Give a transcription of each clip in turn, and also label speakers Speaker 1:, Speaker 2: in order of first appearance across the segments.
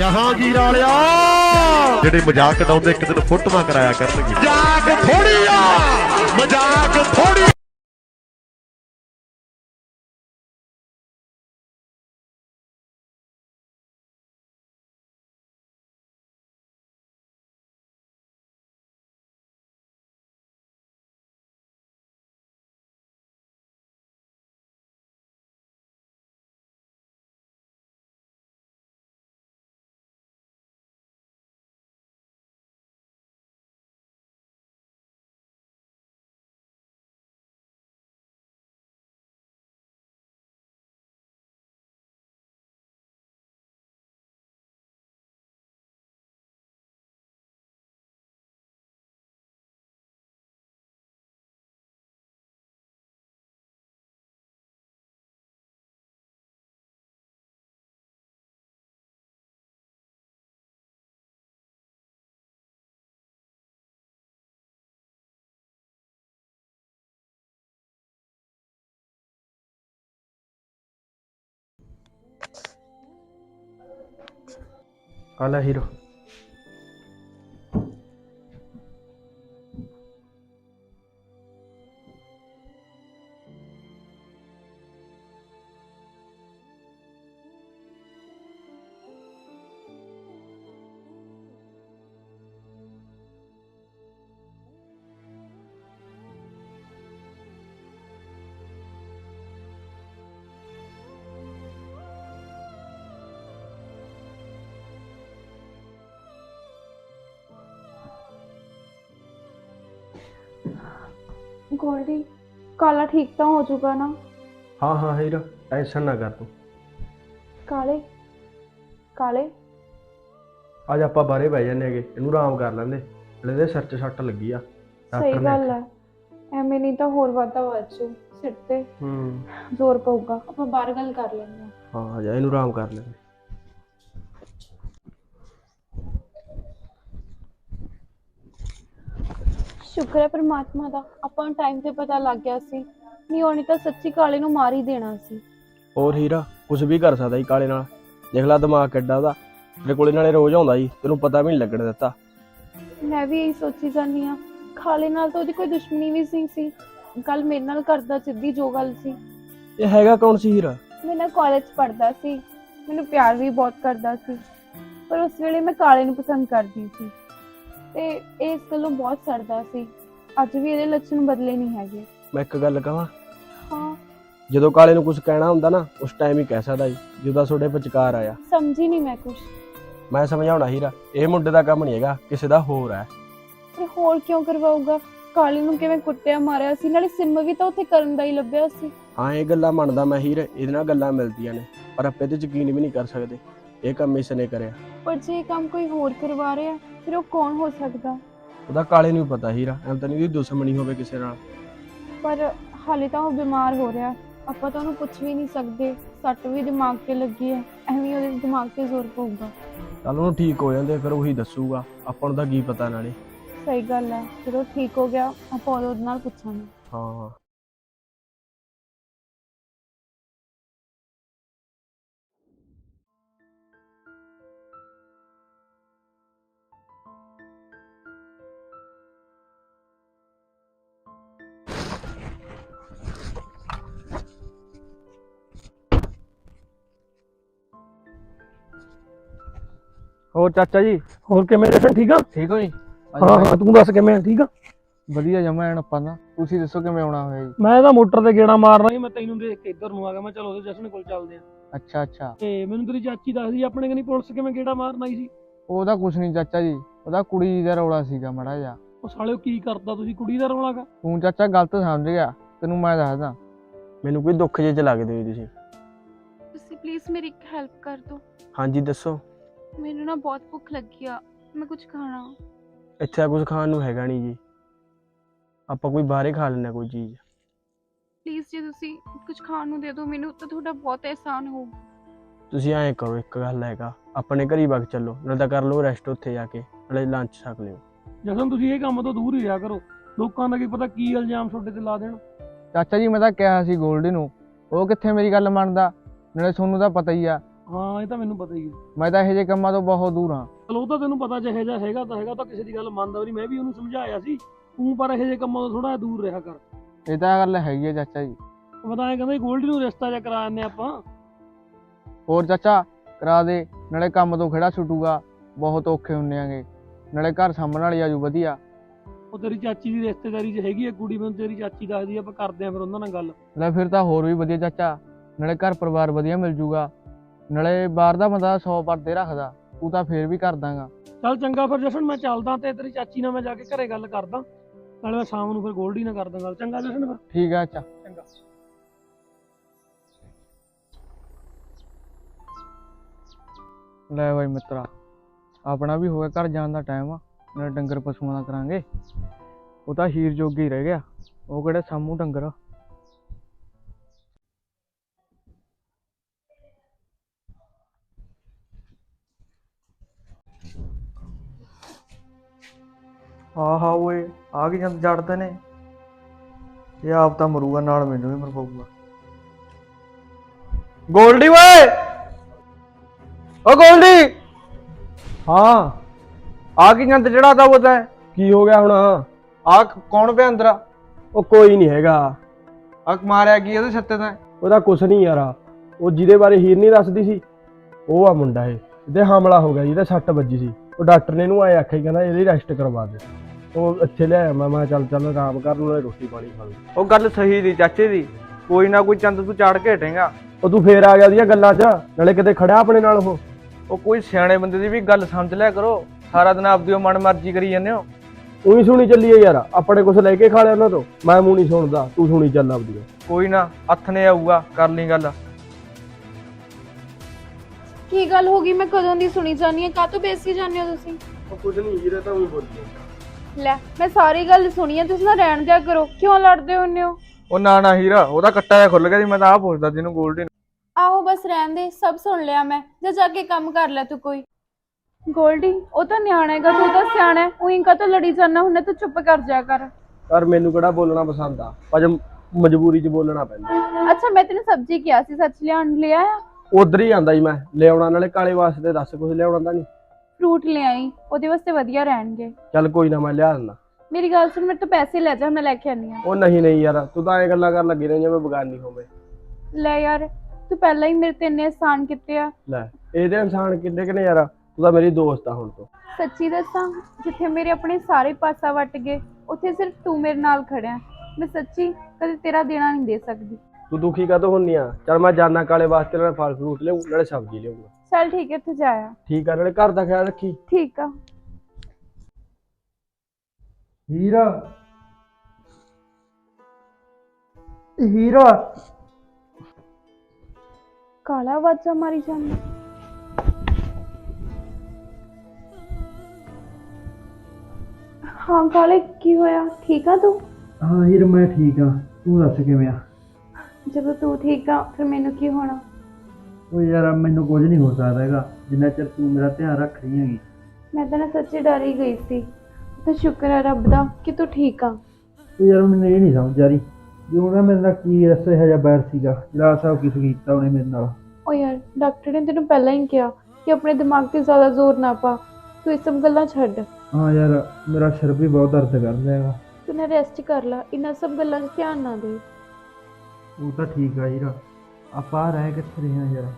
Speaker 1: ਜਹਾਂਗੀਰ ਵਾਲਿਆ।
Speaker 2: ਜਿਹੜੇ ਮਜ਼ਾਕ ਉਡਾਉਂਦੇ ਇੱਕ ਦਿਨ ਫੋਟੋਆਂ ਕਰਾਇਆ ਕਰਨਗੇ।
Speaker 1: ਮਜ਼ਾਕ ਥੋੜੀ ਆ। ਮਜ਼ਾਕ ਥੋੜੀ
Speaker 3: ਆ ਲੈ
Speaker 4: ਗੋਲਡੀ ਕਾਲਾ ਠੀਕ ਤਾਂ ਹੋ ਜਾਊਗਾ ਨਾ?
Speaker 3: ਹਾਂ ਹਾਂ ਹੀਰੋ ਟੈਨਸ਼ਨ ਨਾ ਕਰ ਤੂੰ।
Speaker 4: ਕਾਲੇ ਕਾਲੇ।
Speaker 3: ਅੱਜ ਆਪਾਂ ਬਾਹਰੇ ਬਹਿ ਜਾਂਦੇ ਹੈਗੇ ਇਹਨੂੰ ਆਰਾਮ ਕਰ ਲੈਂਦੇ। ਇਹਦੇ ਸਿਰ 'ਚ ਸੱਟ ਲੱਗੀ ਆ
Speaker 4: ਸਹੀ
Speaker 3: ਡਾਕਟਰ ਨੇ
Speaker 4: ਗੱਲ ਹੈ ਐਵੇਂ ਨਹੀਂ ਤਾਂ ਹੋਰ ਵਾਧਾ ਵਾਚੂ ਸਿਰ ਤੇ।
Speaker 3: ਹੂੰ।
Speaker 4: ਜ਼ੋਰ ਪਊਗਾ। ਆਪਾਂ ਬਾਹਰ ਗੱਲ ਕਰ ਲੈਂਦੇ ਹਾਂ।
Speaker 3: ਹਾਂ ਆ ਜਾ ਇਹਨੂੰ ਆਰਾਮ ਕਰ ਲੈਂਦੇ।
Speaker 4: ਸ਼ੁਕਰ ਹੈ ਪ੍ਰਮਾਤਮਾ ਦਾ ਆਪਾਂ ਨੂੰ ਟਾਈਮ ਤੇ ਪਤਾ ਲੱਗ ਗਿਆ ਸੀ। ਨਹੀਂ ਉਹਨੇ ਤਾਂ ਸੱਚੀ ਕਾਲੇ ਨੂੰ ਮਾਰ ਹੀ ਦੇਣਾ ਸੀ।
Speaker 3: ਹੋਰ ਹੀਰਾ ਕੁਝ ਵੀ ਕਰ ਸਕਦਾ ਜੀ ਕਾਲੇ ਨਾਲ। ਦੇਖ ਲੈ ਦਿਮਾਗ ਕਿੱਡਾ ਉਹਦਾ। ਤੇਰੇ ਕੋਲੇ ਨਾਲੇ ਰੋਜ਼ ਆਉਂਦਾ ਜੀ ਤੈਨੂੰ ਪਤਾ ਵੀ ਨਹੀਂ ਲੱਗਣ ਦਿੱਤਾ।
Speaker 4: ਮੈਂ ਵੀ ਇਹੀ ਸੋਚੀ ਜਾਂਦੀ ਆ ਖਾਲੇ ਨਾਲ ਤਾਂ ਉਹਦੀ ਕੋਈ ਦੁਸ਼ਮਣੀ ਵੀ ਸੀ ਸੀ। ਕੱਲ ਮੇਰੇ ਨਾਲ ਕਰਦਾ ਸਿੱਧੀ ਜੋ ਗੱਲ ਸੀ।
Speaker 3: ਇਹ ਹੈਗਾ ਕੌਣ ਸੀ ਹੀਰਾ?
Speaker 4: ਮੈਂ ਨਾ ਕਾਲਜ ਪੜ੍ਹਦਾ ਸੀ। ਮੈਨੂੰ ਪਿਆਰ ਵੀ ਬਹੁਤ ਕਰਦਾ ਸੀ। ਪਰ ਉਸ ਵੇਲੇ ਮੈਂ ਕਾਲੇ ਨੂੰ ਪਸੰਦ ਕਰਦੀ ਸੀ। ਤੇ ਇਹ ਇਸ ਗੱਲੋਂ ਬਹੁਤ ਸੜਦਾ ਸੀ। ਅੱਜ ਵੀ ਇਹਦੇ ਲੱਛਣ ਬਦਲੇ ਨਹੀਂ ਹੈਗੇ।
Speaker 3: ਮੈਂ ਇੱਕ ਗੱਲ ਕਹਾਂ
Speaker 4: ਹਾਂ।
Speaker 3: ਜਦੋਂ ਕਾਲੇ ਨੂੰ ਕੁਝ ਕਹਿਣਾ ਹੁੰਦਾ ਨਾ ਉਸ ਟਾਈਮ ਹੀ ਕਹਿ ਸਕਦਾ ਜੀ ਜਦੋਂ ਤੁਹਾਡੇ ਵਿਚਕਾਰ ਆਇਆ।
Speaker 4: ਸਮਝੀ ਨਹੀਂ ਮੈਂ ਕੁਝ
Speaker 3: ਮੈਂ ਸਮਝਾਉਣਾ ਹੀਰਾ ਇਹ ਮੁੰਡੇ ਦਾ ਕੰਮ ਨਹੀਂ ਹੈਗਾ ਕਿਸੇ ਦਾ ਹੋਰ ਹੈ।
Speaker 4: ਪਰ ਹੋਰ ਕਿਉਂ ਕਰਵਾਊਗਾ? ਕਾਲੇ ਨੂੰ ਕਿਵੇਂ ਕੁੱਟਿਆ ਮਾਰਿਆ ਸੀ ਨਾਲੇ ਸਿਮ ਵੀ ਤਾਂ ਉੱਥੇ ਕਰਨ ਦਾ ਹੀ ਲੱਭਿਆ ਸੀ।
Speaker 3: ਹਾਂ ਇਹ ਗੱਲਾਂ ਮੰਨਦਾ ਮੈਂ ਹੀਰ ਇਹਦੇ ਨਾਲ ਗੱਲਾਂ ਮਿਲਦੀਆਂ ਨੇ ਪਰ ਆਪਾਂ ਇਹਦੇ 'ਚ ਯਕੀਨ ਵੀ ਨਹੀਂ ਕਰ ਸਕਦੇ। ਇਹ ਕੰਮ ਇਸ ਨੇ ਕਰਿਆ।
Speaker 4: ਪਰ ਜੇ ਇਹ ਕੰਮ ਕੋਈ ਹੋਰ ਕਰਵਾ ਰਿਹਾ ਫਿਰ ਉਹ ਕੌਣ ਹੋ ਸਕਦਾ?
Speaker 3: ਉਹਦਾ ਕਾਲੇ ਨੂੰ ਪਤਾ ਹੀਰਾ ਐਂ ਤਾਂ ਨਹੀਂ ਉਹਦੀ ਦੁਸ਼ਮਣੀ ਹੋਵੇ ਕਿਸੇ ਨਾਲ।
Speaker 4: ਪਰ ਹਾਲੇ ਤਾਂ ਉਹ ਬਿਮਾਰ ਹੋ ਰਿਹਾ। ਆਪਾਂ ਤਾਂ ਉਹਨੂੰ ਪੁੱਛ ਵੀ ਨਹੀਂ ਸਕਦੇ। ਸੱਟ ਵੀ ਦਿਮਾਗ ਤੇ ਲੱਗੀ ਹੈ। ਐਵੇਂ ਉਹਦੇ ਦਿਮਾਗ ਤੇ ਜ਼ੋਰ ਪਊਗਾ।
Speaker 3: ਕੱਲ ਉਹਨੂੰ ਠੀਕ ਹੋ ਜਾਂਦੇ ਫਿਰ ਉਹੀ ਦੱਸੂਗਾ। ਆਪਾਂ ਨੂੰ ਤਾਂ ਕੀ ਪਤਾ ਨਾਲੇ।
Speaker 4: ਸਹੀ ਗੱਲ ਹੈ। ਜਦੋਂ ਠੀਕ ਹੋ ਗਿਆ ਆਪਾਂ ਉਹਦੇ ਨਾਲ ਪੁੱਛਾਂਗੇ।
Speaker 3: ਹਾਂ। ਹੋਰ ਚਾਚਾ ਜੀ?
Speaker 5: ਹੋਰ ਕਿਵੇਂ ਜਸ਼ਨ ਠੀਕ ਆ?
Speaker 6: ਠੀਕ ਹੋ ਜੀ?
Speaker 5: ਹਾਂ ਹਾਂ ਤੂੰ ਦੱਸ ਕਿਵੇਂ ਆ ਠੀਕ ਆ?
Speaker 6: ਵਧੀਆ ਜਮਾ ਐਨ ਆਪਾਂ ਦਾ ਤੁਸੀਂ ਦੱਸੋ ਕਿਵੇਂ ਆਉਣਾ ਹੋਇਆ ਜੀ?
Speaker 5: ਮੈਂ ਤਾਂ ਮੋਟਰ ਤੇ ਗੇੜਾ ਮਾਰਨਾ ਸੀ ਮੈਂ ਤੈਨੂੰ ਦੇਖ ਕੇ ਇੱਧਰ ਨੂੰ ਆ ਗਿਆ ਮੈਂ ਚਲ ਉਹਦੇ ਜਸ਼ਨ ਕੋਲ ਚੱਲਦੇ ਆ।
Speaker 6: ਅੱਛਾ ਅੱਛਾ।
Speaker 5: ਤੇ ਮੈਨੂੰ ਤੇਰੀ ਚਾਚੀ ਦੱਸਦੀ ਆਪਣੇ ਕਨੀ ਪੁਲਿਸ ਕਿਵੇਂ ਗੇੜਾ ਮਾਰਨ ਆਈ ਸੀ
Speaker 6: ਉਹਦਾ ਕੁਛ ਨਹੀਂ ਚਾਚਾ ਜੀ ਉਹਦਾ ਕੁੜੀ ਦਾ ਰੌਲਾ ਸੀਗਾ ਮੜਾ ਜਾ
Speaker 5: ਉਹ ਸਾਲਿਓ ਕੀ ਕਰਦਾ ਤੁਸੀਂ ਕੁੜੀ ਦਾ ਰੌਲਾ ਕਾ
Speaker 6: ਤੂੰ ਚਾਚਾ ਗਲਤ ਸਮਝ ਗਿਆ ਤੈਨੂੰ ਮੈਂ ਦੱਸਦਾ।
Speaker 3: ਮੈਨੂੰ ਕੋਈ ਦੁੱਖ ਜੇ ਚ ਲੱਗਦੇ ਹੋ ਤੁਸੀਂ।
Speaker 4: ਤੁਸੀਂ ਪਲੀਜ਼ ਮੇਰੀ ਹੈਲਪ ਕਰ ਦਿਓ।
Speaker 3: ਹਾਂਜੀ ਦੱਸੋ।
Speaker 4: ਮੈਨੂੰ ਨਾ ਬਹੁਤ ਭੁੱਖ ਲੱਗੀ ਆ ਮੈਂ ਕੁਝ ਖਾਣਾ।
Speaker 3: ਇੱਥੇ ਕੁਝ ਖਾਣ ਨੂੰ ਹੈਗਾ ਨਹੀਂ ਜੀ। ਆਪਾਂ ਕੋਈ ਬਾਹਰੇ ਖਾ ਲੈਣਾ ਕੋਈ ਚੀਜ਼।
Speaker 4: ਪਲੀਜ਼ ਜੇ ਤੁਸੀਂ ਕੁਝ ਖਾਣ ਨੂੰ ਦੇ ਦਿਓ ਮੈਨੂੰ ਤਾਂ ਤੁਹਾਡਾ ਬਹੁਤ ਅਹਿਸਾਨ ਹੋਊ
Speaker 3: ਤੁਸੀਂ ਐਂ ਕਰੋ ਇੱਕ ਗੱਲ ਹੈਗਾ ਆਪਣੇ ਘਰੀ ਵਗ ਚੱਲੋ ਨਾਲੇ ਤਾਂ ਕਰ ਲਓ ਰੈਸਟ ਉੱਥੇ ਜਾ ਕੇ ਨਾਲੇ ਲੰਚ ਛਕ ਲਿਓ।
Speaker 5: ਜਸ਼ਨ ਤੁਸੀਂ ਇਹ ਕੰਮ ਤੋਂ ਦੂਰ ਹੀ ਰਿਹਾ ਕਰੋ। ਲੋਕਾਂ ਦਾ ਕੀ ਪਤਾ ਕੀ ਇਲਜ਼ਾਮ ਤੁਹਾਡੇ ਤੇ ਲਾ ਦੇਣ।
Speaker 6: ਚਾਚਾ ਜੀ ਮੈਂ ਤਾਂ ਕਿਹਾ ਸੀ ਗੋਲਡੀ ਨੂੰ ਉਹ ਕਿੱਥੇ ਮੇਰੀ ਗੱਲ ਮੰਨਦਾ? ਨਾਲੇ ਤੁਹਾਨੂੰ ਤਾਂ ਪਤਾ ਹੀ ਆ
Speaker 5: ਹਾਂ ਇਹ ਤਾਂ ਮੈਨੂੰ ਪਤਾ ਹੀ ਹੈ।
Speaker 6: ਮੈਂ ਤਾਂ ਇਹੋ ਜਿਹੇ ਕੰਮਾਂ ਤੋਂ ਬਹੁਤ ਦੂਰ ਹਾਂ।
Speaker 5: ਚਲੋ ਉਹ ਤਾਂ ਤੈਨੂੰ ਪਤਾ ਜਿਹੇ ਜਿਹਾ ਹੈਗਾ ਤਾਂ ਹੈਗਾ ਤਾਂ ਕਿਸੇ ਦੀ ਗੱਲ ਮੰਨਦਾ ਵੀ ਨਹੀਂ। ਮੈਂ ਵੀ ਉਹਨੂੰ ਸਮਝਾਇਆ ਸੀ ਤੂੰ ਪਰ ਇਹੋ ਜਿਹੇ ਕੰਮਾਂ ਤੋਂ ਥੋੜਾ ਦੂਰ ਰਿਹਾ ਕਰ।
Speaker 6: ਇਹ ਤਾਂ ਗੱਲ ਹੈਗੀ ਹੈ ਚਾਚਾ ਜੀ।
Speaker 5: ਮੈਂ ਤਾਂ ਐਂ ਕਹਿੰਦਾ ਗੋਲਡੀ ਨੂੰ ਰਿਸ਼ਤਾ ਜਿਹਾ ਕਰਾ ਦਿੰਦੇ ਆਪਾਂ।
Speaker 6: ਹੋਰ ਚਾਚਾ ਕਰਾ ਦੇ ਨਾਲੇ ਕੰਮ ਤੋਂ ਖੜਾ ਛੁੱਟੂਗਾ ਬਹੁਤ ਔਖੇ ਹੁੰਨੇ ਆਂਗੇ। ਨਾਲੇ ਘਰ ਸਾਂਭਣ ਵਾਲੀ ਆਜੂ ਵਧੀਆ।
Speaker 5: ਉਹ ਤੇਰੀ ਚਾਚੀ ਦੀ ਰਿਸ਼ਤੇਦਾਰੀ 'ਚ ਹੈਗੀ ਹੈ ਕੁੜੀ ਮੈਨੂੰ ਤੇਰੀ ਚਾਚੀ ਦੱਸਦੀ ਆਪਾਂ ਕਰਦੇ ਆਂ ਫਿਰ ਉਹਨਾਂ ਨਾਲ ਗੱਲ।
Speaker 6: ਲੈ ਫਿਰ ਤਾਂ ਹੋਰ ਵੀ ਵਧੀਆ ਚਾਚਾ। ਨਾਲੇ ਘਰ ਪਰਿਵਾਰ ਵਧੀਆ ਮਿਲ ਜੂਗਾ। ਨਾਲੇ ਬਾਹਰ ਦਾ ਬੰਦਾ 100 ਪਰਦੇ ਰੱਖਦਾ ਤੂੰ ਤਾਂ ਫੇਰ ਵੀ ਕਰ ਦਾਂਗਾ
Speaker 5: ਚੱਲ ਚੰਗਾ ਫਿਰ ਜਸ਼ਨ ਮੈਂ ਚੱਲਦਾ ਤੇ ਤੇਰੀ ਚਾਚੀ ਨਾਲ ਮੈਂ ਜਾ ਕੇ ਘਰੇ ਗੱਲ ਕਰਦਾ। ਨਾਲੇ ਮੈਂ ਸ਼ਾਮ ਨੂੰ ਫਿਰ ਗੋਲਡੀ ਨਾਲ ਕਰਦਾ ਗੱਲ। ਚੰਗਾ ਜਸ਼ਨ ਫਿਰ।
Speaker 6: ਠੀਕ ਆ ਚਾਚਾ
Speaker 5: ਚੰਗਾ।
Speaker 6: ਲੈ ਬਾਈ ਮਿੱਤਰਾ ਆਪਣਾ ਵੀ ਹੋ ਗਿਆ ਘਰ ਜਾਣ ਦਾ ਟਾਈਮ ਆ ਨਾਲੇ ਡੰਗਰ ਪਸ਼ੂਆਂ ਦਾ ਕਰਾਂਗੇ। ਉਹ ਤਾਂ ਹੀਰ ਜੋਗੀ ਰਹਿ ਗਿਆ ਉਹ ਕਿਹੜੇ ਸਾਮੂ ਡੰਗਰ ਆ। ਹਾਂ ਹਾਂ ਓਏ ਆ ਕੀ ਜੰਦ ਜੜਦੇ ਨੇ? ਇਹ ਆਪ ਤਾਂ ਮਰੂਗਾ ਨਾਲ ਮੈਨੂੰ ਵੀ ਮਰ ਪਊਗਾ ਗੋਲਡੀ ਓਏ! ਓ ਗੋਲਡੀ! ਹਾਂ ਆ ਕੀ ਜੰਦ ਚੜਾਦਾ ਬੋਤਾ
Speaker 3: ਕੀ ਹੋ ਗਿਆ ਹੁਣ?
Speaker 6: ਆ ਕੌਣ ਪਿਆ ਅੰਦਰ?
Speaker 3: ਉਹ ਕੋਈ ਨਹੀਂ ਹੈਗਾ।
Speaker 6: ਆ ਮਾਰਿਆ ਕੀ ਉਹਦੇ ਛੱਤੇ ਤਾਂ?
Speaker 3: ਉਹਦਾ ਕੁਛ ਨਹੀਂ ਯਾਰ। ਉਹ ਜਿਹਦੇ ਬਾਰੇ ਹੀਰ ਨਹੀਂ ਦੱਸਦੀ ਸੀ। ਉਹ ਆ ਮੁੰਡਾ ਇਹ ਇਹਦੇ ਹਮਲਾ ਹੋ ਗਿਆ ਜਿਹਦੇ ਸੱਟ ਵੱਜੀ ਸੀ। ਉਹ ਡਾਕਟਰ ਨੇ ਇਹਨੂੰ ਆਏ ਆਖਿਆ ਕਹਿੰਦਾ ਇਹਦੀ ਰੈਸਟ ਕਰਵਾ ਦੇ। ਉਹ ਇੱਥੇ ਲਿਆਇਆ ਮੈਂ ਮੈਂ ਚੱਲ ਚੱਲ ਆਰਾਮ ਕਰ ਨਾਲੇ ਰੋਟੀ ਪਾਣੀ ਖਾ ਲੂ
Speaker 6: ਉਹ ਗੱਲ ਸਹੀ ਦੀ ਚਾਚੇ ਦੀ। ਕੋਈ ਨਾ ਕੋਈ ਚੰਦ ਤੂੰ ਚਾੜ ਕੇ ਹਟੇਗਾ।
Speaker 3: ਉਹ ਤੂੰ ਫੇਰ ਆ ਗਿਆ ਉਹਦੀਆਂ ਗੱਲਾਂ 'ਚ ਨਾਲੇ ਕਿਤੇ ਖੜਿਆ ਆਪਣੇ ਨਾਲ ਉਹ।
Speaker 6: ਉਹ ਕੋਈ ਸਿਆਣੇ ਬੰਦੇ ਦੀ ਵੀ ਗੱਲ ਸਮਝ ਲਿਆ ਕਰੋ। ਸਾਰਾ ਦਿਨ ਆਪਦੀ ਉਹ ਮਨ ਮਰਜ਼ੀ ਕਰੀ ਜਾਂਦੇ ਹੋ।
Speaker 3: ਉਹੀ ਸੁਣੀ ਚੱਲੀਏ ਯਾਰ ਆਪਣੇ ਕੁਛ ਲੈ ਕੇ ਖਾ ਲਿਆ ਉਹਨਾਂ ਤੋਂ। ਮੈਂ ਮੂੰਹ ਨਹੀਂ ਸੁਣਦਾ ਤੂੰ ਸੁਣੀ ਚੱਲ ਆਪਦੀ।
Speaker 6: ਕੋਈ ਨਾ ਹੱਥ ਨੇ ਆਊਗਾ ਕਰ ਲਈ ਗੱਲ।
Speaker 4: ਕੀ ਗੱਲ ਹੋ ਗਈ? ਮੈਂ ਕਦੋਂ ਦੀ ਸੁਣੀ ਜਾਨੀ ਆ ਕਾਹਤੋਂ ਬੇਸੀ ਜਾਂਦੇ ਹੋ ਤੁਸੀਂ?
Speaker 3: ਉਹ ਕੁਝ ਨਹੀਂ ਹੀਰੇ ਤਾਂ ਉਹੀ ਬੋਲੀ
Speaker 4: ਲੈ ਮੈਂ ਸਾਰੀ ਗੱਲ ਸੁਣੀ ਆ ਤੁਸੀਂ ਨਾ ਰਹਿਣ ਦਿਆ ਕਰੋ। ਕਿਉਂ ਲੜਦੇ ਹੁੰਨੇ ਹੋ
Speaker 6: ਉਹ? ਨਾ ਨਾ ਹੀਰਾ ਉਹਦਾ ਕੱਟਾ ਜਿਹਾ ਖੁੱਲ ਗਿਆ ਸੀ ਮੈਂ ਤਾਂ ਆਹ ਪੁੱਛਦਾ ਜਿਹਨੂੰ ਗੋਲਡੀ
Speaker 4: ਆਹੋ ਬਸ ਰਹਿਣ ਦੇ ਸਭ ਸੁਣ ਲਿਆ ਮੈਂ। ਜਾ ਜਾ ਕੇ ਕੰਮ ਕਰ ਲੈ ਤੂੰ ਕੋਈ। ਗੋਲਡੀ ਉਹ ਤਾਂ ਨਿਆਣਾ ਹੈਗਾ ਤੂੰ ਤਾਂ ਸਿਆਣਾ ਹੈ। ਉਹੀ ਕਾ ਲੜੀ ਜਾਣਾ ਹੁੰਨਾ ਤੂੰ ਚੁੱਪ ਕਰ ਜਾ ਕਰ।
Speaker 3: ਪਰ ਮੈਨੂੰ ਕਿਹੜਾ ਬੋਲਣਾ ਪਸੰਦ ਆ? ਪਰ ਮਜਬੂਰੀ 'ਚ ਬੋਲਣਾ ਪੈਂਦਾ।
Speaker 4: ਅੱਛਾ ਮੈਂ ਤੈਨੂੰ ਸਬਜ਼ੀ ਕਿਹਾ ਸੀ ਸੱਚ ਲਿਆਉਣ ਲਿਆ
Speaker 3: ਉਧਰ ਹੀ ਆਂਦਾ ਜੀ ਮੈਂ ਲਿਆਉਣਾ ਨਾਲੇ ਕਾਲੇ ਵਾਸਤੇ ਦੱਸ ਕੁਝ ਲਿਆਉਣਾ ਤਾਂ ਨਹੀਂ।
Speaker 4: ਫਰੂਟ ਲਿਆਈ ਉਹਦੇ ਵਾਸਤੇ ਵਧੀਆ ਰਹਿਣਗੇ।
Speaker 3: ਚੱਲ ਕੋਈ ਨਾ ਮੈਂ ਲਿਆ ਦਿੰਦਾ।
Speaker 4: ਮੇਰੀ ਗੱਲ ਸੁਣ ਮੇਰੇ ਤੋਂ ਪੈਸੇ ਲੈ ਜਾ ਮੈਂ ਲੈ ਕੇ ਆਨੀ ਆ
Speaker 3: ਉਹ ਨਹੀਂ ਨਹੀਂ ਯਾਰ ਤੂੰ ਤਾਂ ਐ ਗੱਲਾਂ ਕਰਨ ਲੱਗੀ ਰਹੀ ਜਿਵੇਂ ਬਗਾਨੀ ਹੋਵੇ।
Speaker 4: ਲੈ ਯਾਰ ਤੂੰ ਪਹਿਲਾਂ ਹੀ ਮੇਰੇ ਤੇ ਇੰਨੇ ਆਸਾਨ ਕੀਤੇ ਆ।
Speaker 3: ਲੈ ਇਹਦੇ ਇਨਸਾਨ ਕਿੰਨੇ ਕਿਨੇ ਯਾਰ? ਤੂੰ ਤਾਂ ਮੇਰੀ ਦੋਸਤ ਆ ਹੁਣ ਤੋਂ।
Speaker 4: ਸੱਚੀ ਦੱਸਾਂ ਜਿੱਥੇ ਮੇਰੇ ਆਪਣੇ ਸਾਰੇ ਪਾਸਾ ਵੱਟ ਗਏ ਉੱਥੇ ਸਿਰਫ ਤੂੰ ਮੇਰੇ ਨਾਲ ਖੜਿਆ ਮੈਂ ਸੱਚੀ ਕਦੇ ਤੇਰਾ ਦੇਣਾ ਨਹੀਂ ਦੇ ਸਕਦੀ।
Speaker 3: ਤੂੰ ਦੁਖੀ ਕਾਹਤੋਂ ਹੁੰਨੀ ਆ? ਚੱਲ ਮੈਂ ਜਾਨਾ ਕਾਲੇ ਵਾਸਤੇ ਨਾਲੇ ਫਲ ਫਰੂਟ ਲਿਆਉਂ ਨਾਲੇ ਸਬਜ਼ੀ ਲਿਆਉਂਗਾ
Speaker 4: ਚੱਲ ਠੀਕ ਹੈ ਤੂੰ ਜਾਇਆ
Speaker 3: ਠੀਕ ਆ ਨਾਲੇ ਘਰ ਦਾ ਖਿਆਲ ਰੱਖੀ।
Speaker 4: ਠੀਕ ਆ।
Speaker 3: ਹੀਰਾ। ਹੀਰਾ।
Speaker 4: ਕਾਲਾ ਵਾਜਾ ਮਾਰੀ ਜਾਂਦਾ। ਹਾਂ ਕਾਲੇ ਕੀ ਹੋਇਆ? ਠੀਕ ਆ ਤੂੰ?
Speaker 7: ਹਾਂ ਹੀਰ ਮੈਂ ਠੀਕ ਆ। ਤੂੰ ਦੱਸ ਕਿਵੇਂ ਆ?
Speaker 4: ਜਦੋਂ ਤੂੰ ਠੀਕ ਆ ਫਿਰ ਮੈਨੂੰ ਕੀ ਹੋਣਾ?
Speaker 7: ਉਹ ਯਾਰ ਮੈਨੂੰ ਕੁਝ ਨਹੀਂ ਹੋ ਸਕਦਾ ਹੈਗਾ। ਜਿੰਨਾ ਚਿਰ ਤੂੰ ਮੇਰਾ ਧਿਆਨ ਰੱਖ ਰਹੀ ਹੈਗੀ।
Speaker 4: ਮੈਂ ਤਾਂ ਨਾ ਸੱਚੀ ਡਰ ਹੀ ਗਈ ਸੀ। ਤਾਂ ਸ਼ੁਕਰ ਹੈ ਰੱਬ ਦਾ ਕਿ ਤੂੰ ਠੀਕ ਆ।
Speaker 7: ਉਹ ਯਾਰ ਮੈਨੂੰ ਇਹ ਨਹੀਂ ਸਮਝ ਆ ਰਹੀ ਵੀ ਉਹਨਾਂ ਮੇਰੇ ਨਾਲ ਕੀ ਰਸਾ ਇਹੋ ਜਿਹਾ ਬੈਰ ਸੀਗਾ। ਜਿਹੜਾ ਸਭ ਕੁਝ ਕੀਤਾ ਉਹਨੇ ਮੇਰੇ ਨਾਲ।
Speaker 4: ਓ ਯਾਰ ਡਾਕਟਰ ਨੇ ਤੈਨੂੰ ਪਹਿਲਾਂ ਹੀ ਕਿਹਾ ਕਿ ਆਪਣੇ ਦਿਮਾਗ ਤੇ ਜ਼ਿਆਦਾ ਜ਼ੋਰ ਨਾ ਪਾ। ਤੂੰ ਇਹ ਸਭ ਗੱਲਾਂ ਛੱਡ।
Speaker 7: ਹਾਂ ਯਾਰ ਮੇਰਾ ਸਿਰ ਵੀ ਬਹੁਤ ਦਰਦ ਕਰਦਾ ਹੈਗਾ।
Speaker 4: ਤੂੰ ਨਾ ਰੈਸਟ ਕਰ ਲੈ ਇਹਨਾਂ ਸਭ ਗੱਲਾਂ 'ਚ ਧਿਆਨ ਨਾ ਦੇ।
Speaker 7: ਉਹ ਤਾਂ ਠੀਕ ਆ ਹੀਰਾ। ਆਪਾਂ ਰਹਿ ਕਿੱਥੇ ਰਹੇ ਹਾਂ ਯਾਰ?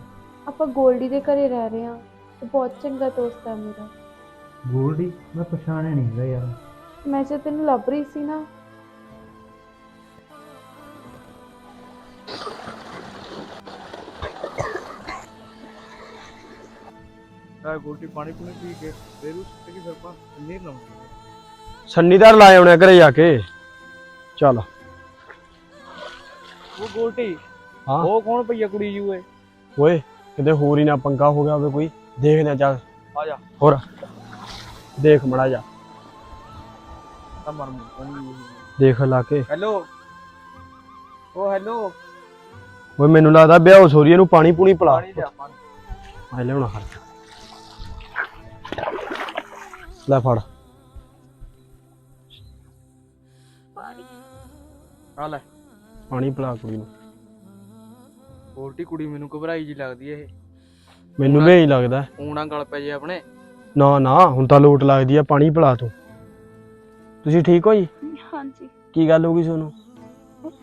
Speaker 4: ਆਪਾਂ ਗੋਲਡੀ ਦੇ ਘਰੇ ਰਹਿ ਰਹੇ ਹਾਂ ਉਹ ਬਹੁਤ ਚੰਗਾ ਦੋਸਤ ਹੈ ਮੇਰਾ।
Speaker 7: ਗੋਲਡੀ? ਮੈਂ ਪਛਾਣਿਆ ਨਹੀਂ ਹੈਗਾ ਯਾਰ।
Speaker 4: ਮੈਂ ਜੇ ਤੈਨੂੰ ਲੱਭ ਰਹੀ ਸੀ ਨਾ।
Speaker 6: ਆ ਗੋਲਡੀ ਪਾਣੀ ਪੂਣੀ ਪੀ ਕੇ ਫੇਰ ਉਸ ਤੇ ਕੀ ਫਿਰ ਪਾ ਨੀਰ ਲਾਉਂਗੇ
Speaker 3: ਸੰਨੀਦਾਰ ਲਾਏ ਆਉਣੇ ਘਰੇ ਜਾ ਕੇ। ਚੱਲ।
Speaker 6: ਉਹ ਗੋਲਡੀ
Speaker 3: ਹਾਂ?
Speaker 6: ਉਹ ਕੌਣ ਪਈਆ ਕੁੜੀ ਜੀ ਓਏ
Speaker 3: ਓਏ ਕਿਤੇ ਹੋਰ ਹੀ ਨਾ ਪੰਗਾ ਹੋ ਗਿਆ ਹੋਵੇ ਕੋਈ। ਦੇਖਦੇ ਆ ਚੱਲ
Speaker 6: ਆ ਜਾ।
Speaker 3: ਹੋਰ। ਦੇਖ ਮੜਾ ਜਾ।
Speaker 6: ਤਾਂ ਮਰ ਮੁੰਨੀ
Speaker 3: ਦੇਖ ਲਾ ਕੇ।
Speaker 6: ਹੈਲੋ। ਉਹ ਹੈਲੋ।
Speaker 3: ਓਏ ਮੈਨੂੰ ਲੱਗਦਾ ਬਿਆਹ ਹੋ ਰਹੀ ਇਹਨੂੰ ਪਾਣੀ ਪੂਣੀ ਪਿਲਾ।
Speaker 6: ਪਾਣੀ ਲਿਆ ਪਾਣੀ।
Speaker 3: ਮੈਂ ਲਿਆਉਣਾ ਹਰ। ਲੈ ਫੜ।
Speaker 6: ਆ ਲੈ।
Speaker 3: ਪਾਣੀ ਪਿਲਾ ਕੁੜੀ ਨੂੰ।
Speaker 6: ਗੋਲਡੀ ਕੁੜੀ ਮੈਨੂੰ ਘਬਰਾਈ ਜੀ ਲੱਗਦੀ ਇਹ।
Speaker 3: ਮੈਨੂੰ ਵੀ ਇਹੀ ਲੱਗਦਾ।
Speaker 6: ਊਣਾ ਗਲ ਪੈ ਜੇ ਆਪਣੇ।
Speaker 3: ਨਾ ਨਾ ਹੁਣ ਤਾਂ ਲੋਟ ਲੱਗਦੀ ਆ ਪਾਣੀ ਪਿਲਾ ਤੂੰ। ਤੁਸੀਂ ਠੀਕ ਹੋ ਜੀ?
Speaker 4: ਹਾਂਜੀ।
Speaker 3: ਕੀ ਗੱਲ ਹੋ ਗਈ ਤੁਹਾਨੂੰ?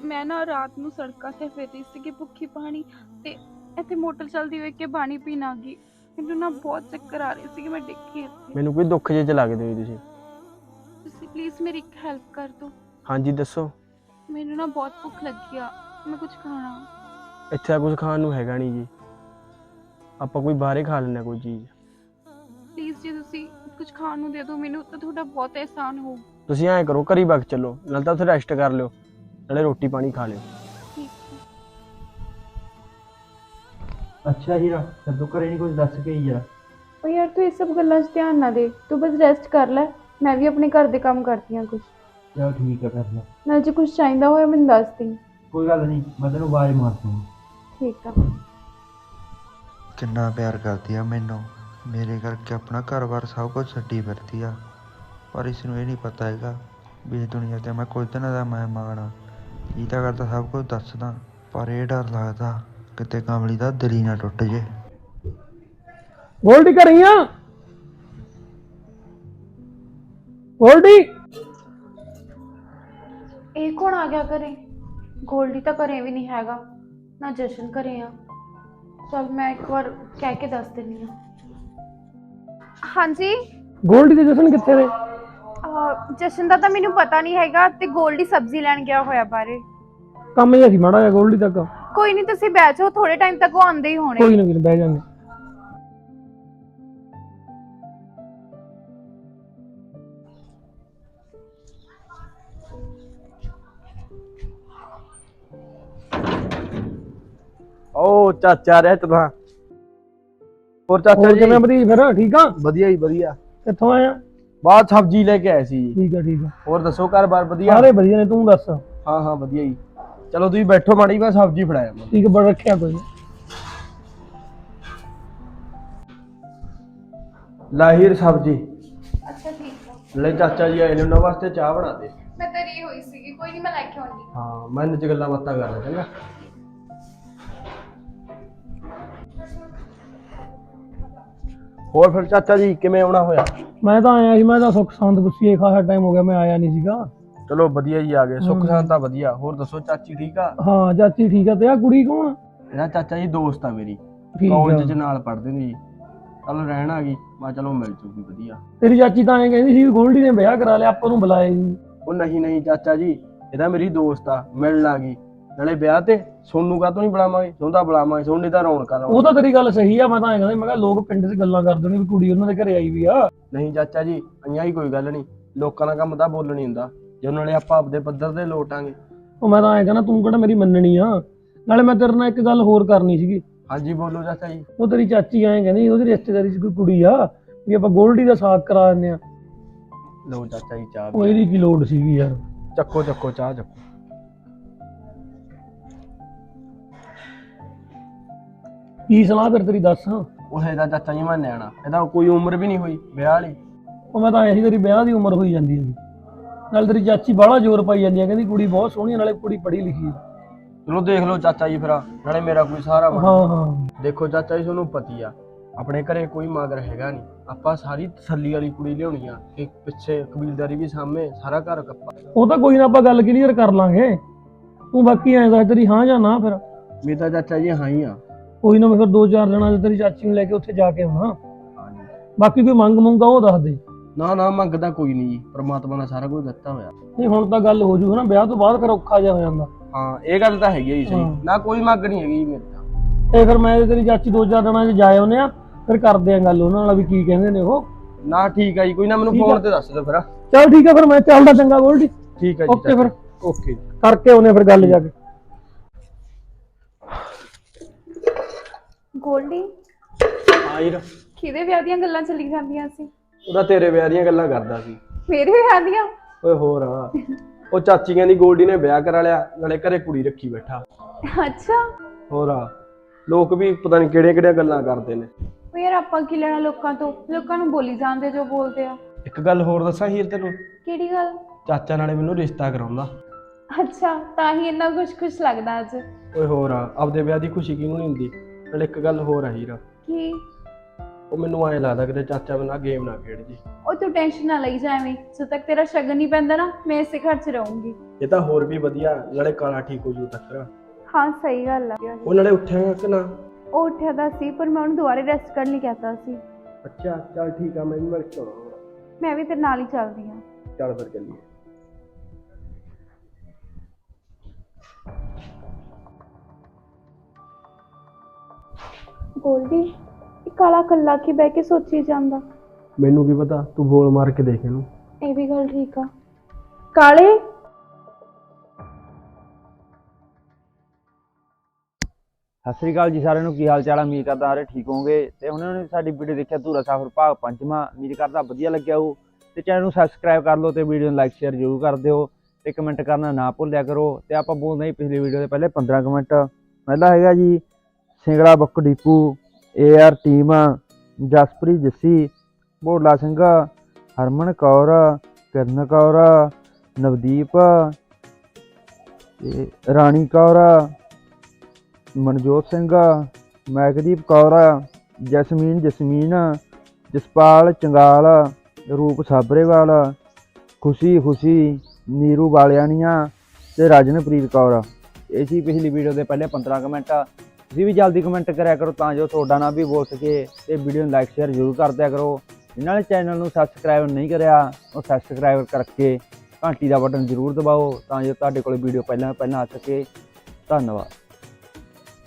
Speaker 4: ਮੈਂ ਨਾ ਰਾਤ ਨੂੰ ਸੜਕਾਂ ਤੇ ਫਿਰ ਰਹੀ ਸੀ ਕਿ ਭੁੱਖੀ ਪਾਣੀ ਤੇ ਇੱਥੇ ਮੋਟਰ ਚੱਲਦੀ ਵੇਖ ਕੇ ਪਾਣੀ ਪੀਣ ਆ ਗਈ। ਮੈਨੂੰ ਨਾ ਬਹੁਤ ਚੱਕਰ ਆ ਰਹੇ ਸੀ ਕਿ ਮੈਂ ਡਿੱਗੀ ਇੱਥੇ।
Speaker 3: ਮੈਨੂੰ ਕੋਈ ਦੁੱਖ ਜੇ ਚ ਲੱਗਦੇ ਹੋ ਤੁਸੀਂ?
Speaker 4: ਤੁਸੀਂ ਪਲੀਜ਼ ਮੇਰੀ ਇੱਕ ਹੈਲਪ ਕਰ ਦਿਓ।
Speaker 3: ਹਾਂਜੀ ਦੱਸੋ।
Speaker 4: ਮੈਨੂੰ ਨਾ ਬਹੁਤ ਭੁੱਖ ਲੱਗੀ ਆ ਮੈਂ ਕੁਝ ਖਾਣਾ।
Speaker 3: ਇੱਥੇ ਕੁਝ ਖਾਣ ਨੂੰ ਹੈਗਾ ਨਹੀਂ ਜੀ। ਆਪਾਂ ਕੋਈ ਬਾਹਰੇ ਖਾ ਲੈਣਾ ਕੋਈ ਚੀਜ਼।
Speaker 4: ਪਲੀਜ਼ ਜੇ ਤੁਸੀਂ ਕੁਝ ਖਾਣ ਨੂੰ ਦੇ ਦਿਓ ਮੈਨੂੰ ਤਾਂ ਤੁਹਾਡਾ ਬਹੁਤ ਅਹਿਸਾਨ ਹੋਊ
Speaker 3: ਤੁਸੀਂ ਐਂ ਕਰੋ ਘਰੀ ਵਗ ਚੱਲੋ ਨਾਲ ਤਾਂ ਉੱਥੇ ਰੈਸਟ ਕਰ ਲਿਓ ਨਾਲੇ ਰੋਟੀ ਪਾਣੀ ਖਾ ਲਿਓ।
Speaker 4: ਠੀਕ ਹੈ।
Speaker 7: ਅੱਛਾ ਹੀਰਾ ਫਿਰ ਤੂੰ ਘਰੇ ਨਹੀਂ ਕੁਝ ਦੱਸ ਕੇ ਹੀ ਜਾ
Speaker 4: ਉਹ ਯਾਰ ਤੂੰ ਇਹ ਸਭ ਗੱਲਾਂ 'ਚ ਧਿਆਨ ਨਾ ਦੇ ਤੂੰ ਬਸ ਰੈਸਟ ਕਰ ਲੈ ਮੈਂ ਵੀ ਆਪਣੇ ਘਰ ਦੇ ਕੰਮ ਕਰਦੀ ਹਾਂ ਕੁਝ
Speaker 7: ਚਲ ਠੀਕ ਆ ਕਰ ਲੈ
Speaker 4: ਨਾਲ ਜੇ ਕੁਝ ਚਾਹੀਦਾ ਹੋਇਆ ਮੈਨੂੰ ਦੱਸ ਦੇ।
Speaker 7: ਕੋਈ ਗੱਲ ਨਹੀਂ ਮੈਂ ਤੈਨੂੰ ਆਵਾਜ਼ ਮਾਰ ਦੂੰਗਾ।
Speaker 4: ਠੀਕ ਆ।
Speaker 8: ਕਿੰਨਾ ਪਿਆਰ ਕਰਦੀ ਆ ਮੈਨੂੰ। ਮੇਰੇ ਕਰਕੇ ਆਪਣਾ ਘਰ-ਬਾਰ ਸਭ ਕੁਝ ਛੱਡੀ ਫਿਰਦੀ ਆ। ਪਰ ਇਸ ਨੂੰ ਇਹ ਨਹੀਂ ਪਤਾ ਹੈਗਾ ਵੀ ਇਸ ਦੁਨੀਆ ਤੇ ਮੈਂ ਕੁਝ ਦਿਨਾਂ ਦਾ ਮਹਿਮਾਨ ਆ। ਇਹ ਤਾਂ ਕਰਦਾ ਸਭ ਕੁਝ ਦੱਸਦਾ ਪਰ ਇਹ ਡਰ ਲੱਗਦਾ ਕਿਤੇ ਕਮਲੀ ਦਾ ਦਿਲ ਹੀ ਨਾ ਟੁੱਟ ਜੇ।
Speaker 3: ਗੋਲਡੀ ਘਰੇ ਆ? ਗੋਲਡੀ
Speaker 4: ਕੌਣ ਆ ਗਿਆ ਘਰੇ? ਗੋਲਡੀ ਤਾਂ ਘਰੇ ਵੀ ਨਹੀਂ ਹੈਗਾ ਨਾ ਜਸ਼ਨ ਘਰੇ ਆ। ਚਲ ਮੈਂ ਇੱਕ ਵਾਰ ਕਹਿ ਕੇ ਦੱਸ ਦਿੰਨੀ ਆ ਹਾਂਜੀ?
Speaker 3: ਗੋਲਡੀ ਤੇ ਜਸਨ ਕਿੱਥੇ ਨੇ?
Speaker 4: ਅਹ ਜਸ਼ਨ ਦਾ ਤਾਂ ਮੈਨੂੰ ਪਤਾ ਨਹੀਂ ਹੈਗਾ ਤੇ ਗੋਲਡੀ ਸਬਜ਼ੀ ਲੈਣ ਗਿਆ ਹੋਇਆ ਬਾਰੇ।
Speaker 3: ਕੰਮ ਜਿਹਾ ਸੀ ਮਾੜਾ ਜਿਹਾ ਗੋਲਡੀ ਤੱਕ।
Speaker 4: ਕੋਈ ਨਹੀਂ ਤੁਸੀਂ ਬੈਠ ਥੋੜੇ ਟਾਈਮ ਤੱਕ ਉਹ ਆਉਂਦੇ ਹੀ ਹੋਣੇ।
Speaker 3: ਕੋਈ ਨਾ ਨਾ, ਬਹਿ ਜਾਂਦੇ ਓ ਚਾਚਾ ਰਹਿ ਤੂੰ ਹੋਰ ਚਾਚਾ ਜੀ? ਕਿਵੇਂ ਬਦੀ ਫਿਰ? ਠੀਕ ਆ? ਵਧੀਆ ਹੀ ਵਧੀਆ। ਕਿੱਥੋਂ ਆਇਆ ਬਾਅਦ ਸਬਜ਼ੀ ਲੈ ਕੇ ਆਏ ਸੀ ਠੀਕ ਆ ਠੀਕ ਆ। ਹੋਰ ਦੱਸੋ ਘਰ-ਬਾਰ ਵਧੀਆ? ਸਾਰੇ ਵਧੀਆ ਨੇ ਤੂੰ ਦੱਸ। ਹਾਂ ਹਾਂ ਵਧੀਆ ਹੀ ਚਲੋ ਤੁਸੀਂ ਬੈਠੋ ਮਾੜੀ ਮੈਂ ਸਬਜ਼ੀ ਫੜਾਇਆ ਠੀਕ ਬੜ ਰੱਖਿਆ ਕੋਈ ਲਾਹੀਰ ਸਬਜ਼ੀ।
Speaker 4: ਅੱਛਾ ਠੀਕ ਆ।
Speaker 3: ਲੈ ਚਾਚਾ ਜੀ ਆਏ ਨੇ ਉਹਨਾਂ ਵਾਸਤੇ ਚਾਹ ਬਣਾ ਦੇ।
Speaker 4: ਮੈਂ ਤਾਂ ਰਹੀ ਹੋਈ ਸੀਗੀ ਕੋਈ ਨਹੀਂ ਮੈਂ ਲੈ ਕੇ ਆਉਂਦੀ।
Speaker 3: ਹਾਂ ਮੈਂ ਇਹਨਾਂ ਚ ਗੱਲਾਂ ਬਾਤਾਂ ਕਰ ਲਾਂ ਚੰਗਾ। ਹੋਰ ਫਿਰ ਚਾਚਾ ਜੀ ਕਿਵੇਂ ਆਉਣਾ ਹੋਇਆ?
Speaker 5: ਮੈਂ ਤਾਂ ਆਇਆ ਸੀ ਮੈਂ ਤਾਂ ਸੁੱਖ ਸੰਦ ਪੁੱਛੀਏ ਖਾਸਾ ਟਾਈਮ ਹੋ ਗਿਆ ਮੈਂ ਆਇਆ ਨਹੀਂ ਸੀਗਾ।
Speaker 3: ਚਲੋ ਵਧੀਆ ਜੀ ਆ ਗਏ ਸੁੱਖ ਸ਼ਾਂਤਾ ਵਧੀਆ ਹੋਰ ਦੱਸੋ ਚਾਚੀ ਠੀਕ ਆ?
Speaker 5: ਹਾਂ ਚਾਚੀ ਠੀਕ ਆ ਤੇ ਆ ਕੁੜੀ ਕੌਣ?
Speaker 3: ਇਹਦਾ ਚਾਚਾ ਜੀ ਦੋਸਤ ਆ ਮੇਰੀ
Speaker 5: ਠੀਕ
Speaker 3: ਕਾਲਜ
Speaker 5: ਆ
Speaker 3: ਚ ਨਾਲ ਪੜ੍ਹਦੇ ਨੇ ਜੀ। ਚਲੋ ਰਹਿਣ ਆ ਗਈ ਮੈਂ ਚਲੋ ਮਿਲ ਜੂਗੀ ਵਧੀਆ।
Speaker 5: ਤੇਰੀ ਚਾਚੀ ਤਾਂ ਐਂ ਕਹਿੰਦੀ ਸੀ ਵੀ ਗੋਲਡੀ ਨੇ ਵਿਆਹ ਕਰਾ ਲਿਆ ਆਪਾਂ ਨੂੰ ਬੁਲਾਇਆ ਹੀ ਨਹੀਂ।
Speaker 3: ਉਹ ਨਹੀਂ ਨਹੀਂ ਚਾਚਾ ਜੀ ਇਹਦਾ ਮੇਰੀ ਦੋਸਤ ਆ ਮਿਲਣ ਆ ਗਈ ਨਾਲੇ ਵਿਆਹ ਤੇ ਸੋਨੂੰ ਕਾ ਤੋਂ ਨਹੀਂ ਬੁਲਾਵਾਂਗੇ ਸੋਨੂੰ ਬੁਲਾਵਾਂਗੇ ਸੋਨੀ ਤਾਂ ਰੌਣਕਾਂ
Speaker 5: ਉਹ
Speaker 3: ਰੌਣਕ।
Speaker 5: ਤਾਂ ਤੇਰੀ ਗੱਲ ਸਹੀ ਆ ਮੈਂ ਤਾਂ ਐਂ ਕਹਿੰਦਾ ਮੈਂ ਕਿਹਾ ਲੋਕ ਪਿੰਡ 'ਚ ਗੱਲਾਂ ਕਰਦੇ ਨੇ ਵੀ ਕੁੜੀ ਉਹਨਾਂ ਦੇ ਘਰੇ ਆਈ ਵੀ ਆ।
Speaker 3: ਨਹੀਂ ਚਾਚਾ ਜੀ ਅੰਨ੍ਹਾਂ ਹੀ ਕੋਈ ਗੱਲ ਨਹੀਂ ਲੋਕਾਂ ਦਾ ਕੰਮ ਤਾਂ ਬੋਲਣ ਹੁੰਦਾ। ਜੇ ਨਾਲੇ ਆਪਾਂ ਆਪਦੇ ਪੱਧਰ ਤੇ ਲੋਟਾਂਗੇ।
Speaker 5: ਉਹ ਮੈਂ ਤਾਂ ਐਂ ਕਹਿੰਦਾ ਤੂੰ ਕਿਹੜਾ ਮੇਰੀ ਮੰਨਣੀ ਆ? ਨਾਲੇ ਮੈਂ ਤੇਰੇ ਨਾਲ ਇੱਕ ਗੱਲ ਹੋਰ ਕਰਨੀ ਸੀਗੀ।
Speaker 3: ਹਾਂਜੀ ਬੋਲੋ ਚਾਚਾ ਜੀ।
Speaker 5: ਉਹ ਤੇਰੀ ਚਾਚੀ ਐਂ ਕਹਿੰਦੀ ਉਹਦੀ ਰਿਸ਼ਤੇਦਾਰੀ 'ਚ ਕੋਈ ਕੁੜੀ ਆ ਵੀ ਆਪਾਂ ਗੋਲਡੀ ਦਾ ਸਾਥ ਕਰਾ ਦਿੰਦੇ ਆ।
Speaker 3: ਲਓ ਚਾਚਾ ਜੀ ਚਾਹ
Speaker 5: ਉਹ ਇਹਦੀ ਕੀ ਲੋੜ ਸੀਗੀ ਯਾਰ?
Speaker 3: ਚੱਕੋ ਚੱਕੋ ਚਾਹ ਚੱਕੋ।
Speaker 5: ਕੀ ਸਲਾਹ ਫਿਰ ਤੇਰੀ ਦੱਸ?
Speaker 3: ਉਹ ਇਹਦਾ ਚਾਚਾ ਜੀ ਮੈਂ ਨਿਆਣਾ। ਇਹਦਾ ਕੋਈ ਉਮਰ ਵੀ ਨਹੀਂ ਹੋਈ ਵਿਆਹ ਵਾਲੀ।
Speaker 5: ਉਹ ਮੈਂ ਤਾਂ ਐਂ ਸੀ ਤੇਰੀ ਵਿਆਹ ਦੀ ਉਮਰ ਹੋਈ ਜਾਂਦੀ ਹੈ ਨਾਲ ਤੇਰੀ ਚਾਚੀ ਬਾਹਲਾ ਜ਼ੋਰ ਪਾਈ ਜਾਂਦੀ ਹੈ ਕਹਿੰਦੀ ਕੁੜੀ ਬਹੁਤ ਸੋਹਣੀ ਆ, ਨਾਲੇ ਕੁੜੀ ਪੜ੍ਹੀ ਲਿਖੀ ਹੈ।
Speaker 3: ਚਲੋ ਦੇਖ ਲਓ ਚਾਚਾ ਜੀ ਫਿਰ ਨਾਲੇ ਮੇਰਾ ਕੋਈ ਸਹਾਰਾ ਬਣ।
Speaker 5: ਹਾਂ ਹਾਂ।
Speaker 3: ਦੇਖੋ ਚਾਚਾ ਜੀ ਤੁਹਾਨੂੰ ਪਤੀ ਆ। ਆਪਣੇ ਘਰੇ ਕੋਈ ਮਗਰ ਹੈਗਾ ਨਹੀਂ। ਆਪਾਂ ਸਾਰੀ ਤਸੱਲੀ ਵਾਲੀ ਕੁੜੀ ਲਿਆਉਣੀ ਆ। ਕਿ ਪਿੱਛੇ ਕਬੀਲਦਾਰੀ ਵੀ ਸਾਹਮਣੇ ਸਾਰਾ ਘਰ ਕੱਪਾ।
Speaker 5: ਉਹ ਤਾਂ ਕੋਈ ਨਾ ਆਪਾਂ ਗੱਲ ਕਲੀਅਰ ਕਰ ਲਾਂਗੇ। ਤੂੰ ਬਾਕੀ ਐਂ ਦੱਸ ਤੇਰੀ ਹਾਂ ਜਾਂ ਨਾ ਫਿਰ।
Speaker 3: ਮੇਰਾ ਚਾਚਾ ਜੀ ਹਾਂ ਹੀ ਆ।
Speaker 5: ਕੋਈ ਨਾ ਮੈਂ ਫਿਰ ਦੋ ਚਾਰ 'ਚ ਤੇਰੀ ਚਾਚੀ ਨੂੰ ਲੈ ਕੇ ਉੱਥੇ ਜਾ ਕੇ ਆਉਣਾ।
Speaker 3: ਹਾਂਜੀ।
Speaker 5: ਬਾਕੀ ਕੋਈ ਮੰਗ ਮੰਗਾ ਉਹ ਦੱਸ ਦੇ।
Speaker 3: ਨਾ ਨਾ ਮੰਗਦਾ ਕੋਈ ਨਹੀਂ ਜੀ। ਪ੍ਰਮਾਤਮਾ ਨੇ ਸਾਰਾ ਕੁਝ ਦਿੱਤਾ ਹੋਇਆ।
Speaker 5: ਨਹੀਂ ਹੁਣ ਤਾਂ ਗੱਲ ਹੋ ਜੂ ਨਾ ਵਿਆਹ ਤੋਂ ਬਾਅਦ ਫਿਰ ਔਖਾ ਜਿਹਾ ਹੋ ਜਾਂਦਾ।
Speaker 3: ਹਾਂ ਇਹ ਗੱਲ ਤਾਂ ਹੈਗੀ ਆ ਜੀ ਸਹੀ।
Speaker 5: ਹਾਂ।
Speaker 3: ਨਾ ਕੋਈ ਮੰਗ ਨਹੀਂ ਹੈਗੀ ਜੀ ਮੇਰੇ ਤਾਂ।
Speaker 5: ਤੇ ਫਿਰ ਮੈਂ ਤੇ ਤੇਰੀ ਚਾਚੀ ਦੋ ਚਾਰ ਦਿਨਾਂ 'ਚ ਜਾ ਆਉਨੇ ਆ ਫਿਰ ਕਰਦੇ ਆ ਗੱਲ ਉਹਨਾਂ ਨਾਲ ਵੀ ਕੀ ਕਹਿੰਦੇ ਨੇ ਉਹ।
Speaker 3: ਨਾ ਠੀਕ ਆ ਜੀ ਕੋਈ ਨਾ ਮੈਨੂੰ
Speaker 5: ਠੀਕ ਆ।
Speaker 3: ਫੋਨ ਤੇ ਦੱਸ ਦਿਓ ਫਿਰ।
Speaker 5: ਚਲ ਠੀਕ ਆ ਫਿਰ ਮੈਂ ਚੱਲਦਾ ਚੰਗਾ ਗੋਲਡੀ।
Speaker 3: ਠੀਕ ਆ ਜੀ
Speaker 5: ਓਕੇ ਫਿਰ।
Speaker 3: ਓਕੇ
Speaker 5: ਕਰਕੇ ਆਉਨੇ ਫਿਰ ਗੱਲ ਜਾ ਕੇ।
Speaker 4: ਗੋਲਡੀ
Speaker 3: ਆਇਰ
Speaker 4: ਕਿਹਦੇ ਵਿਆਹ ਦੀਆਂ ਗੱਲਾਂ ਚੱਲੀ ਜਾਂਦੀਆਂ ਸੀ?
Speaker 3: ਉਹਦਾ ਤੇਰੇ ਵਿਆਹ ਦੀਆਂ ਗੱਲਾਂ ਕਰਦਾ ਸੀ।
Speaker 4: ਮੇਰੇ ਵਿਆਹ ਦੀਆਂ?
Speaker 3: ਓਏ ਹੋਰ ਆ ਉਹ ਚਾਚੀ ਕਹਿੰਦੀ ਗੋਲਡੀ ਨੇ ਵਿਆਹ ਕਰਾ ਲਿਆ ਨਾਲੇ ਘਰੇ ਕੁੜੀ ਰੱਖੀ ਬੈਠਾ।
Speaker 4: ਅੱਛਾ।
Speaker 3: ਹੋਰ ਆ ਲੋਕ ਵੀ ਪਤਾ ਨਹੀਂ ਕਿਹੜੀਆਂ ਕਿਹੜੀਆਂ ਗੱਲਾਂ ਕਰਦੇ ਨੇ।
Speaker 4: ਉਹ ਯਾਰ ਆਪਾਂ ਕੀ ਲੈਣਾ ਲੋਕਾਂ ਤੋਂ? ਲੋਕਾਂ ਨੂੰ ਬੋਲੀ ਜਾਂਦੇ ਜੋ ਬੋਲਦੇ ਆ।
Speaker 3: ਇੱਕ ਗੱਲ ਹੋਰ ਦੱਸਾਂ ਹੀਰ ਤੈਨੂੰ?
Speaker 4: ਕਿਹੜੀ ਗੱਲ?
Speaker 3: ਚਾਚਾ ਨਾਲੇ ਮੈਨੂੰ ਰਿਸ਼ਤਾ ਕਰਾਉਂਦਾ।
Speaker 4: ਅੱਛਾ ਤਾਂ ਹੀ ਇੰਨਾ ਖੁਸ਼ ਖੁਸ਼ ਲੱਗਦਾ ਅੱਜ।
Speaker 3: ਓਏ ਹੋਰ ਆ ਆਪਦੇ ਵਿਆਹ ਦੀ ਖੁਸ਼ੀ ਕਿਹਨੂੰ ਨਹੀਂ ਹੁੰਦੀ? ਨਾਲੇ ਇੱਕ ਗੱਲ ਹੋਰ ਆ ਹੀਰ।
Speaker 4: ਕਿ?
Speaker 3: ਉਹ ਮੈਨੂੰ ਐਂ ਲੱਗਦਾ ਕਿ ਚਾਚਾ ਨਾਲ ਗੇਮ ਨਾ ਖੇਡ ਜੀ।
Speaker 4: ਉਹ ਤੂੰ ਟੈਨਸ਼ਨ ਨਾ ਲਈ ਜਾ ਐਵੇਂ। ਜਦ ਤੱਕ ਤੇਰਾ ਸ਼ਗਨ ਨਹੀਂ ਪੈਂਦਾ ਨਾ ਮੈਂ ਇਸੇ ਘਰ 'ਚ ਰਹੂੰਗੀ।
Speaker 3: ਇਹ ਤਾਂ ਹੋਰ ਵੀ ਵਧੀਆ ਨਾਲੇ ਕਾਲਾ ਠੀਕ ਹੋ ਜੂ ਤੱਕ
Speaker 4: ਹਾਂ ਸਹੀ ਗੱਲ ਆ।
Speaker 3: ਉਹ ਨਾਲੇ ਉੱਠਿਆ ਕਿ ਨਾ?
Speaker 4: ਉਹ ਉੱਠਿਆ ਤਾਂ ਸੀ ਪਰ ਮੈਂ ਉਹਨੂੰ ਦੁਬਾਰਾ ਰੈਸਟ ਕਰਨ ਲਈ ਕਹਤਾ ਸੀ।
Speaker 3: ਅੱਛਾ ਚੱਲ ਠੀਕ ਆ ਮੈਂ ਵੀ ਮਿਲ ਕੇ ਆਉਣਾ
Speaker 4: ਮੈਂ ਵੀ ਤੇਰੇ ਨਾਲ ਹੀ ਚੱਲਦੀ ਹਾਂ
Speaker 3: ਚੱਲ ਫਿਰ ਚੱਲੀਏ।
Speaker 4: ਗੋਲਡੀ ਇਹ ਕਾਲਾ ਕੱਲਾ ਕੀ ਬਹਿ ਕੇ ਸੋਚੀ ਜਾਂਦਾ?
Speaker 3: ਮੈਨੂੰ ਕੀ ਪਤਾ? ਤੂੰ ਬੋਲ ਮਾਰ ਕੇ ਦੇਖ ਇਹਨੂੰ।
Speaker 4: ਇਹ ਵੀ ਗੱਲ ਠੀਕ ਆ। ਕਾਲੇ?
Speaker 7: ਸਤਿ ਸ੍ਰੀ ਅਕਾਲ ਜੀ ਸਾਰਿਆਂ ਨੂੰ। ਕੀ ਹਾਲ ਚਾਲ ਆ? ਉਮੀਦ ਕਰਦਾ ਸਾਰੇ ਠੀਕ ਹੋਵੋਗੇ। ਤੇ ਉਹਨਾਂ ਨੇ ਸਾਡੀ ਵੀਡੀਓ ਦੇਖਿਆ ਧੂਰਾ ਸਾਫਰ ਭਾਗ ਪੰਜਵਾਂ। ਉਮੀਦ ਕਰਦਾ ਵਧੀਆ ਲੱਗਿਆ ਹੋ ਤੇ ਚੈਨਲ ਨੂੰ ਸਬਸਕ੍ਰਾਈਬ ਕਰ ਲਓ ਤੇ ਵੀਡੀਓ ਨੂੰ ਲਾਈਕ ਸ਼ੇਅਰ ਜ਼ਰੂਰ ਕਰ ਦਿਓ। ਤੇ ਕਮੈਂਟ ਕਰਨਾ ਨਾ ਭੁੱਲਿਆ ਕਰੋ। ਤੇ ਆਪਾਂ ਬੋਲਦੇ ਹਾਂ ਪਿਛਲੀ ਵੀਡੀਓ ਦੇ ਪਹਿਲੇ 15 ਕਮੈਂਟ ਪਹਿਲਾ ਹੈਗਾ ਜੀ Singhra book depot AR team, Jaspreet Jassi, Bhola Singh, Harman Kaur, Kiran Kaur, Navdeep, ਤੇ ਰਾਣੀ ਕੌਰ, ਮਨਜੋਤ ਸਿੰਘ, ਮੈਕਦੀਪ ਕੌਰ, ਜਸਮੀਨ ਜਸਮੀਨ, ਜਸਪਾਲ ਚੰਗਾਲ, ਰੂਪ ਸਾਬਰੇਵਾਲ, ਖੁਸ਼ੀ ਖੁਸ਼ੀ, ਨੀਰੂ ਵਾਲਿਆਣੀਆਂ ਤੇ ਰਾਜਨਪ੍ਰੀਤ ਕੌਰ। ਇਹ ਸੀ ਪਿਛਲੀ ਵੀਡੀਓ ਦੇ ਪਹਿਲੇ 15 ਕਮੈਂਟ ਤੁਸੀਂ ਵੀ ਜਲਦੀ ਕਮੈਂਟ ਕਰਿਆ ਕਰੋ ਤਾਂ ਜੋ ਤੁਹਾਡਾ ਨਾਮ ਵੀ ਬੋਲ ਸਕੇ ਤੇ ਵੀਡੀਓ ਨੂੰ ਲਾਈਕ ਸ਼ੇਅਰ ਜ਼ਰੂਰ ਕਰ ਦਿਆ ਕਰੋ। ਜਿਨ੍ਹਾਂ ਨੇ ਚੈਨਲ ਨੂੰ ਸਬਸਕ੍ਰਾਈਬ ਨਹੀਂ ਕਰਿਆ, ਉਹ ਸਬਸਕ੍ਰਾਈਬ ਕਰਕੇ ਘੰਟੀ ਦਾ ਬਟਨ ਜ਼ਰੂਰ ਦਬਾਓ ਤਾਂ ਜੋ ਤੁਹਾਡੇ ਕੋਲ ਵੀਡੀਓ ਪਹਿਲਾਂ ਪਹਿਲਾਂ ਆ ਸਕੇ। ਧੰਨਵਾਦ।